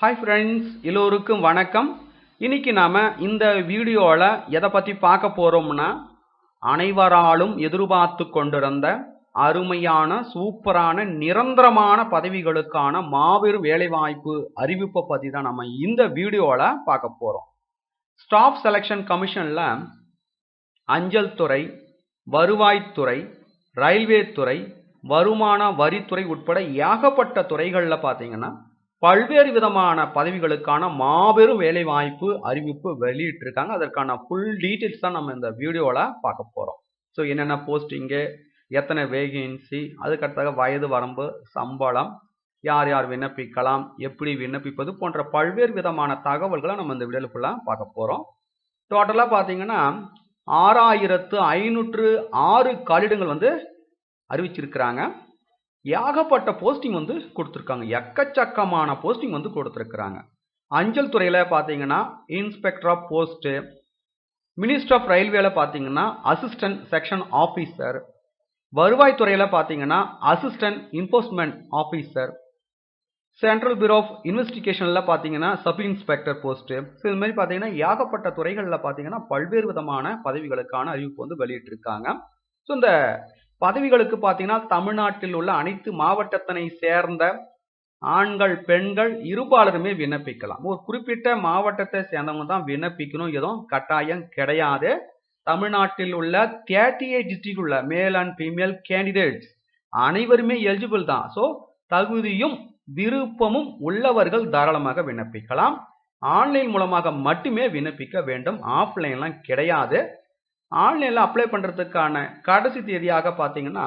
Hi friends எல்லோருக்கும் வணக்கம். இன்னைக்கு நாம் இந்த வீடியோவில் எதை பற்றி பார்க்க போகிறோம்னா அனைவராலும் எதிர்பார்த்து கொண்டிருந்த அருமையான சூப்பரான நிரந்தரமான பதவிகளுக்கான மாபெரும் வேலைவாய்ப்பு அறிவிப்பை பற்றி தான் நம்ம இந்த வீடியோவில் பார்க்க போகிறோம் ஸ்டாஃப் செலெக்ஷன் கமிஷனில் அஞ்சல் துறை வருவாய்த்துறை ரயில்வே துறை வருமான வரித்துறை உட்பட ஏகப்பட்ட துறைகளில் பார்த்தீங்கன்னா பல்வேறு விதமான பதவிகளுக்கான மாபெரும் வேலைவாய்ப்பு அறிவிப்பு வெளியிட்டிருக்காங்க. அதற்கான ஃபுல் டீட்டெயில்ஸ் தான் நம்ம இந்த வீடியோவில் பார்க்க போகிறோம் ஸோ என்னென்ன போஸ்டிங்கு எத்தனை வேகன்சி அதுக்கடுத்தாக வயது வரம்பு சம்பளம் யார் யார் விண்ணப்பிக்கலாம் எப்படி விண்ணப்பிப்பது போன்ற பல்வேறு விதமான தகவல்களை நம்ம இந்த வீடியோவில் ஃபுல்லாக பார்க்க போகிறோம் டோட்டலாக பார்த்தீங்கன்னா ஆறாயிரத்து ஐநூற்று ஆறு காலிடங்கள் வந்து அறிவிச்சிருக்கிறாங்க. ஏகப்பட்ட போஸ்டிங் வந்து கொடுத்துருக்காங்க. எக்கச்சக்கமான போஸ்டிங் வந்து கொடுத்துருக்குறாங்க. அஞ்சல் துறையில் பார்த்தீங்கன்னா inspector of post minister of ரயில்வேல பார்த்தீங்கன்னா அசிஸ்டன்ட் செக்ஷன் ஆஃபீஸர் வருவாய்த்துறையில் பார்த்தீங்கன்னா assistant enforcement officer central bureau of இன்வெஸ்டிகேஷனில் பார்த்தீங்கன்னா சப் இன்ஸ்பெக்டர் போஸ்ட்டு ஸோ இது மாதிரி பார்த்தீங்கன்னா ஏகப்பட்ட துறைகளில் பார்த்தீங்கன்னா பல்வேறு விதமான பதவிகளுக்கான அறிவிப்பு வந்து வெளியிட்டிருக்காங்க. ஸோ இந்த பதவிகளுக்கு பார்த்தீங்கன்னா தமிழ்நாட்டில் உள்ள அனைத்து மாவட்டத்தினை சேர்ந்த ஆண்கள் பெண்கள் இருபாலருமே விண்ணப்பிக்கலாம். ஒரு குறிப்பிட்ட மாவட்டத்தை சேர்ந்தவங்க தான் விண்ணப்பிக்கணும். எதுவும் கட்டாயம் கிடையாது. தமிழ்நாட்டில் உள்ள தேர்ட்டி எயிட் டிஸ்ட்ரிக்ட் உள்ள மேல் அண்ட் ஃபீமேல் கேண்டிடேட்ஸ் அனைவருமே எலிஜிபிள் தான். ஸோ தகுதியும் விருப்பமும் உள்ளவர்கள் தாராளமாக விண்ணப்பிக்கலாம். ஆன்லைன் மூலமாக மட்டுமே விண்ணப்பிக்க வேண்டும். ஆஃப்லைன்லாம் கிடையாது. ஆன்லைனில் அப்ளை பண்ணுறதுக்கான கடைசி தேதியாக பார்த்தீங்கன்னா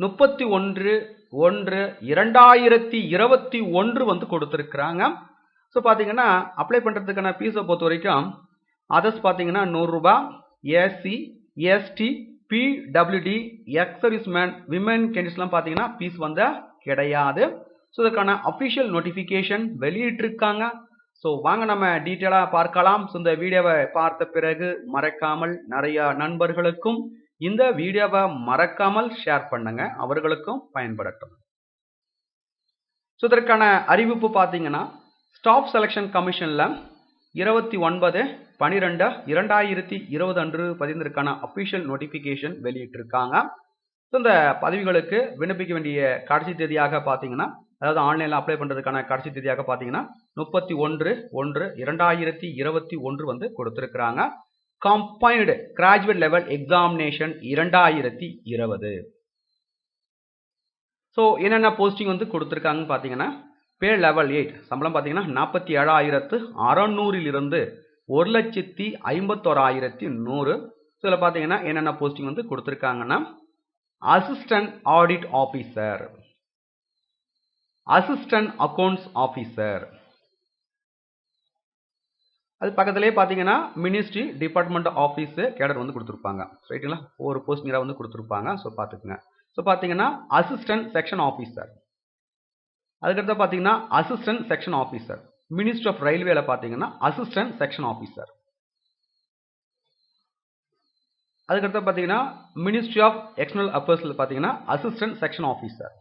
முப்பத்தி ஒன்று ஒன்று இரண்டாயிரத்தி இருபத்தி ஒன்று வந்து கொடுத்துருக்குறாங்க. ஸோ பார்த்தீங்கன்னா அப்ளை பண்ணுறதுக்கான ஃபீஸை பொறுத்த வரைக்கும் அதர்ஸ் பார்த்தீங்கன்னா நூறுரூபா SC ST PWD ex servicemen women கேண்டிஸ்லாம் பார்த்தீங்கன்னா ஃபீஸ் வந்து கிடையாது. ஸோ இதற்கான அஃபிஷியல் நோட்டிஃபிகேஷன் வெளியிட்டிருக்காங்க. ஸோ வாங்க நம்ம டீட்டெயிலாக பார்க்கலாம். ஸோ இந்த வீடியோவை பார்த்த பிறகு மறக்காமல் நிறையா நண்பர்களுக்கும் இந்த வீடியோவை மறக்காமல் ஷேர் பண்ணுங்க. அவர்களுக்கும் பயன்படட்டும். ஸோ இதற்கான அறிவிப்பு பார்த்தீங்கன்னா ஸ்டாஃப் செலெக்ஷன் கமிஷனில் இருபத்தி ஒன்பது பனிரெண்டு இரண்டாயிரத்தி இருபது அன்று பதிந்திருக்கான அஃபிஷியல் நோட்டிஃபிகேஷன் வெளியிட்டிருக்காங்க. ஸோ இந்த பதவிகளுக்கு விண்ணப்பிக்க வேண்டிய கடைசி தேதியாக பார்த்தீங்கன்னா அதாவது ஆன்லைனில் அப்ளை பண்ணுறதுக்கான கடைசி தேதியாக பார்த்தீங்கன்னா முப்பத்தி ஒன்று ஒன்று இரண்டாயிரத்தி இருபத்தி ஒன்று வந்து கொடுத்துருக்குறாங்க. கம்பைன்டு கிராஜுவேட் லெவல் எக்ஸாமினேஷன் இரண்டாயிரத்தி இருபது. ஸோ என்னென்ன போஸ்டிங் வந்து கொடுத்துருக்காங்கன்னு பார்த்தீங்கன்னா பே லெவல் எயிட் சம்பளம் பார்த்தீங்கன்னா நாற்பத்தி ஏழாயிரத்து அறநூறிலிருந்து ஒரு லட்சத்தி ஐம்பத்தோராயிரத்தி நூறு. ஸோ இதில் பார்த்தீங்கன்னா என்னென்ன போஸ்டிங் வந்து கொடுத்துருக்காங்கன்னா assistant audit officer assistant accounts officer அது பக்கத்துலேயே பார்த்தீங்கன்னா மினிஸ்ட்ரி டிபார்ட்மெண்ட் ஆஃபீஸு கேடர் வந்து கொடுத்துருப்பாங்க. ரைட்டுங்களா ஒவ்வொரு போஸ்டிங்காக வந்து கொடுத்துருப்பாங்க. ஸோ பார்த்துக்குங்க. ஸோ பார்த்தீங்கன்னா அசிஸ்டன்ட் செக்ஷன் ஆஃபீஸர் அதுக்கடுத்து பார்த்தீங்கன்னா assistant section officer ministry of ரயில்வேல பார்த்தீங்கன்னா அசிஸ்டன்ட் செக்ஷன் ஆஃபீஸர் அதுக்கடுத்து பார்த்தீங்கன்னா மினிஸ்ட்ரி ஆஃப் எக்ஸ்டர்னல் அஃபேர்ஸில் பார்த்தீங்கன்னா assistant section officer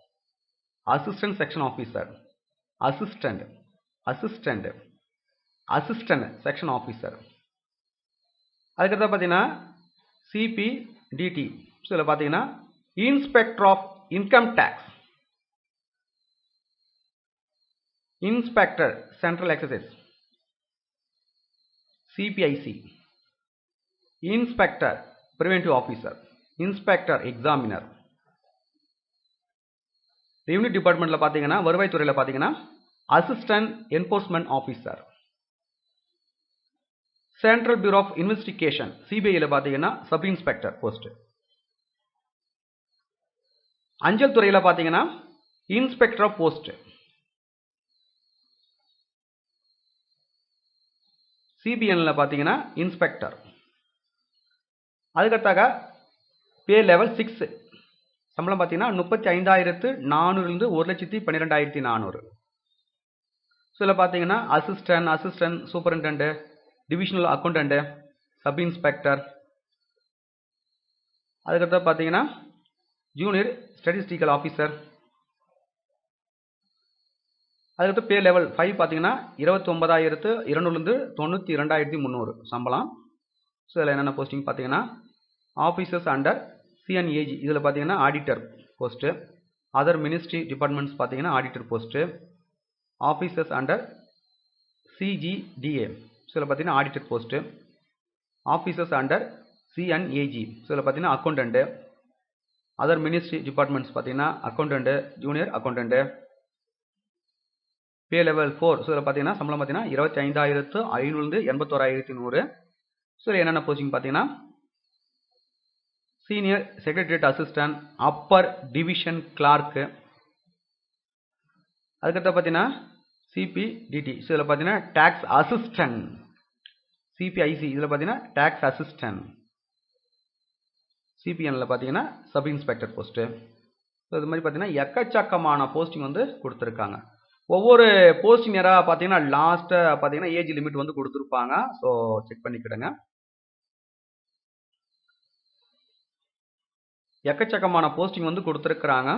assistant section officer assistant assistant assistant section officer அதுக்கடுத்து பார்த்தீங்கன்னா சிபிடிடி ஸோ இதில் பார்த்தீங்கன்னா inspector of income tax inspector central excise CBIC inspector preventive officer inspector examiner revenue டிபார்ட்மெண்ட்டில் பார்த்தீங்கன்னா வருவாய்த்துறையில் பார்த்தீங்கன்னா assistant enforcement officer central bureau of investigation சிபிஐயில் பார்த்தீங்கன்னா sub inspector post அஞ்சல் துறையில் பார்த்தீங்கன்னா இன்ஸ்பெக்டர் ஆஃப் போஸ்ட் சிபிஎன்ல பார்த்தீங்கன்னா இன்ஸ்பெக்டர் அதுக்கடுத்தாக பே லெவல் சிக்ஸ் சம்பளம் பார்த்தீங்கன்னா முப்பத்தி ஐந்தாயிரத்து நானூறுலேருந்து ஒரு லட்சத்தி பன்னிரெண்டாயிரத்தி நானூறு. ஸோ இதில் பார்த்தீங்கன்னா assistant assistant superintendent divisional accountant sub inspector அதுக்கடுத்து பார்த்தீங்கன்னா ஜூனியர் ஸ்டாட்டிஸ்டிக்கல் ஆஃபீஸர் அதுக்கடுத்து பே லெவல் ஃபைவ் பார்த்தீங்கன்னா இருபத்தொம்பதாயிரத்து இரநூறுலேருந்து இருநூறுலேருந்து தொண்ணூற்றி இரண்டாயிரத்தி முந்நூறு சம்பளம். ஸோ இதில் என்னென்ன போஸ்டிங் பார்த்தீங்கன்னா ஆஃபீஸர்ஸ் அண்டர் சிஎன்ஏஜி இதில் பார்த்தீங்கன்னா auditor post other ministry departments பார்த்தீங்கன்னா auditor post officers under CGDA so இதில் பார்த்தீங்கன்னா auditor post officers under CNAG so இதில் பார்த்தீங்கன்னா அக்கௌண்டண்ட்டு அதர் மினிஸ்ட்ரி டிபார்ட்மெண்ட்ஸ் பார்த்தீங்கன்னா accountant junior accountant pay level four so இதில் பார்த்தீங்கன்னா சம்பளம் பார்த்தீங்கன்னா இருபத்தி ஐந்தாயிரத்து ஐநூறுலேருந்து எண்பத்தோராயிரத்தி நூறு ஸோ என்னென்ன போஸ்டிங் பார்த்தீங்கன்னா senior secretariat assistant upper division clerk அதுக்கடுத்து பார்த்தீங்கன்னா சிபிடிடி ஸோ இதில் பார்த்தீங்கன்னா டேக்ஸ் அசிஸ்டன்ட் சிபிஐசி இதில் பார்த்தீங்கன்னா டேக்ஸ் அசிஸ்டன்ட் சிபிஎனில் பார்த்தீங்கன்னா சப் இன்ஸ்பெக்டர் போஸ்ட்டு ஸோ இது மாதிரி பார்த்தீங்கன்னா எக்கச்சக்கமான போஸ்டிங் வந்து கொடுத்துருக்காங்க. ஒவ்வொரு போஸ்டிங் நேராக பார்த்தீங்கன்னா லாஸ்ட்டை பார்த்தீங்கன்னா ஏஜ் லிமிட் வந்து கொடுத்துருப்பாங்க. ஸோ செக் பண்ணிக்கிடுங்க. எக்கச்சக்கமான போஸ்டிங் வந்து கொடுத்துருக்குறாங்க.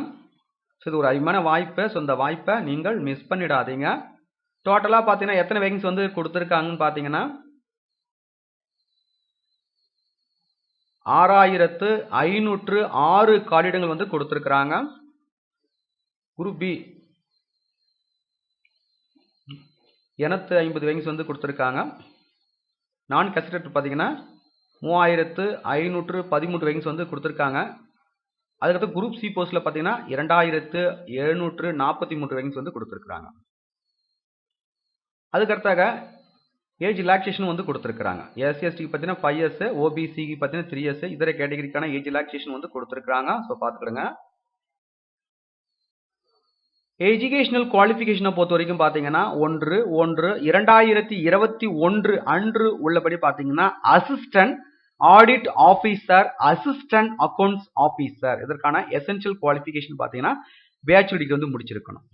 ஸோ இது ஒரு அருமையான வாய்ப்பு. ஸோ இந்த வாய்ப்பை நீங்கள் மிஸ் பண்ணிடாதீங்க. டோட்டலாக பார்த்தீங்கன்னா எத்தனை வேகன்சி வந்து கொடுத்துருக்காங்கன்னு பார்த்தீங்கன்னா ஆறாயிரத்து ஐநூற்று ஆறு காலிடங்கள் வந்து கொடுத்துருக்குறாங்க. குரூப் பி எண்ணூற்றி ஐம்பது வேகன்சி வந்து கொடுத்துருக்காங்க. நான் கசிடட் பார்த்தீங்கன்னா மூவாயிரத்து ஐநூற்று பதிமூன்று வேகன்சி வந்து கொடுத்துருக்காங்க. அதுக்கடுத்து குரூப் சி போஸ்ட்டில் பார்த்தீங்கன்னா இரண்டாயிரத்து எழுநூற்று நாற்பத்தி மூன்று வேகன்சி வந்து கொடுத்துருக்குறாங்க. அதுக்கடுத்தாக ஏஜ் ரிலாக்ஸேஷன் வந்து கொடுத்துருக்காங்க எஸ்சிஎஸ்டிக்கு பார்த்தீங்கன்னா ஃபைவ் இயர்ஸ் ஓபிசிக்கு பார்த்தீங்கன்னா த்ரீ இயர்ஸ் இதர கேட்டகரிக்கான ஏஜ் ரிலாக்ஸேஷன் வந்து கொடுத்துருக்காங்க ஸோ பார்த்துக்கிடுங்க எஜுகேஷனல் குவாலிஃபிகேஷனை பொறுத்த வரைக்கும் பார்த்தீங்கன்னா ஒன்று ஒன்று இரண்டாயிரத்தி இருபத்தி ஒன்று அன்று உள்ளபடி பார்த்தீங்கன்னா assistant audit officer assistant accounts officer இதற்கான எசென்ஷியல் குவாலிஃபிகேஷன் பார்த்தீங்கன்னா பேச்சுலர் டிகிரி வந்து முடிச்சிருக்கணும்.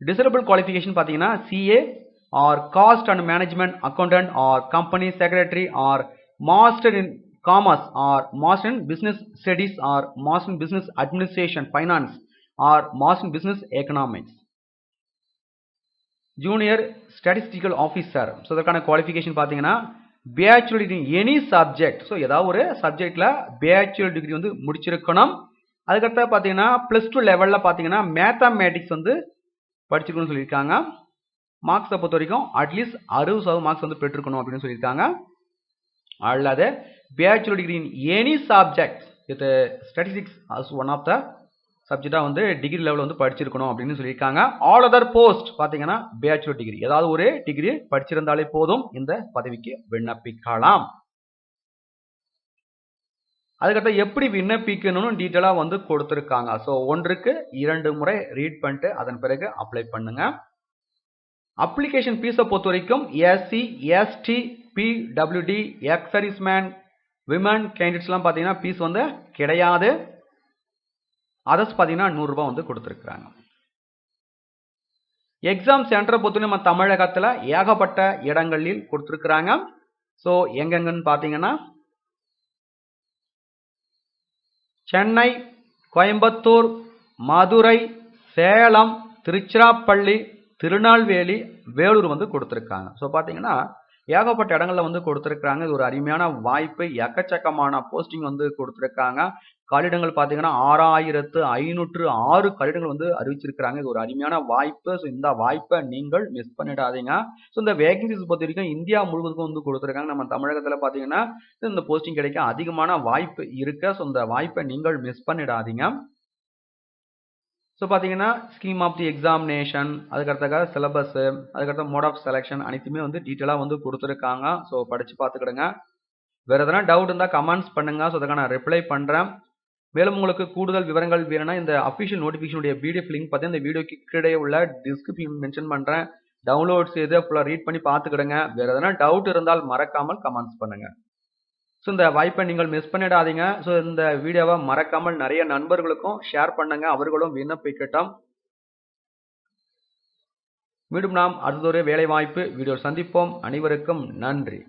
டிசரபிள் குவாலிஃபிகேஷன் பார்த்தீங்கன்னா CA or cost and management accountant or company secretary or master in commerce or master in business studies or master in business administration finance or master in business economics junior statistical officer so இதற்கான qualification பார்த்தீங்கன்னா bachelor degree any subject so ஏதாவது ஒரு சப்ஜெக்டில் bachelor degree வந்து முடிச்சிருக்கணும். அதுக்கடுத்த பார்த்தீங்கன்னா plus two லெவலில் பார்த்தீங்கன்னா மேத்தமேட்டிக்ஸ் வந்து படிச்சிருக்கணும்னு சொல்லியிருக்காங்க. மார்க்ஸை பொறுத்த வரைக்கும் அட்லீஸ்ட் அறுபது சதவீதம் மார்க்ஸ் வந்து பெற்றிருக்கணும் அப்படின்னு சொல்லியிருக்காங்க. அல்லாத bachelor degree in any subject with statistics as one of the சப்ஜெக்டாக வந்து டிகிரி லெவல் வந்து படிச்சிருக்கணும் அப்படின்னு சொல்லியிருக்காங்க. ஆல் அதர் போஸ்ட் பார்த்தீங்கன்னா பேச்சுலர் டிகிரி ஏதாவது ஒரு டிகிரி படிச்சிருந்தாலே போதும். இந்த பதவிக்கு விண்ணப்பிக்கலாம். அதுக்கடுத்து எப்படி விண்ணப்பிக்கணும்னு டீட்டெயிலாக வந்து கொடுத்துருக்காங்க. ஸோ ஒன்றுக்கு இரண்டு முறை ரீட் பண்ணிட்டு அதன் பிறகு அப்ளை பண்ணுங்க. அப்ளிகேஷன் ஃபீஸை பொறுத்த வரைக்கும் SC ST PWD ex servicemen women கேண்டிடேட்ஸ்லாம் பார்த்தீங்கன்னா ஃபீஸ் வந்து கிடையாது. அதர்ஸ் பார்த்தீங்கன்னா நூறுரூபா வந்து கொடுத்துருக்குறாங்க. எக்ஸாம் சென்டரை பொறுத்த நம்ம தமிழகத்தில் ஏகப்பட்ட இடங்களில் கொடுத்துருக்குறாங்க. ஸோ எங்கெங்கன்னு பார்த்தீங்கன்னா சென்னை கோயம்புத்தூர் மதுரை சேலம் திருச்சிராப்பள்ளி திருநெல்வேலி வேலூர் வந்து கொடுத்துருக்காங்க. ஸோ பார்த்தீங்கன்னா ஏகப்பட்ட இடங்கள்ல வந்து கொடுத்துருக்காங்க இது ஒரு அருமையான வாய்ப்பு. எக்கச்சக்கமான போஸ்டிங் வந்து கொடுத்துருக்காங்க காலிடங்கள் பார்த்தீங்கன்னா ஆறாயிரத்து ஐநூற்று ஆறு காலிடங்கள் வந்து அறிவிச்சிருக்கிறாங்க. இது ஒரு அருமையான வாய்ப்பு. ஸோ இந்த வாய்ப்பை நீங்கள் மிஸ் பண்ணிடாதீங்க. ஸோ இந்த வேகன்சிஸ் பொறுத்த வரைக்கும் இந்தியா முழுவதுக்கும் வந்து கொடுத்துருக்காங்க. நம்ம தமிழகத்தில் பார்த்தீங்கன்னா இந்த போஸ்டிங் கிடைக்க அதிகமான வாய்ப்பு இருக்கு. ஸோ இந்த வாய்ப்பை நீங்கள் மிஸ் பண்ணிடாதீங்க. ஸோ பார்த்தீங்கன்னா ஸ்கீம் ஆஃப் தி எக்ஸாமினேஷன் அதுக்கடுத்தக்காக சிலபஸ் அதுக்கடுத்த மோட் ஆஃப் செலெக்ஷன் அனைத்துமே வந்து டீட்டெயிலாக வந்து கொடுத்துருக்காங்க. ஸோ படித்து பார்த்துக்கிடுங்க வேறு எதனா டவுட் இருந்தால் கமெண்ட்ஸ் பண்ணுங்கள் ஸோ அதுக்காக நான் ரிப்ளை பண்ணுறேன் மேலும் உங்களுக்கு கூடுதல் விவரங்கள் வேணும்னா இந்த அஃபிஷியல் நோட்டிஃபிகேஷனுடைய பிடிஎஃப் லிங்க் பார்த்தீங்கன்னா இந்த வீடியோக்கு கீழே உள்ள டிஸ்கிரிப்ஷன் மென்ஷன் பண்ணுறேன் டவுன்லோட் செய்து ஃபுல்லாக ரீட் பண்ணி பார்த்துக்கிடுங்க வேறு எதனா டவுட் இருந்தால் மறக்காமல் கமெண்ட்ஸ் பண்ணுங்கள் ஸோ இந்த வாய்ப்பை நீங்கள் மிஸ் பண்ணிடாதீங்க. ஸோ இந்த வீடியோவை மறக்காமல் நிறைய நண்பர்களுக்கும் ஷேர் பண்ணுங்க. அவர்களும் விண்ணப்பிக்கட்டும் மீண்டும் நாம் அடுத்தொரு வேலை வாய்ப்பு வீடியோ சந்திப்போம். அனைவருக்கும் நன்றி.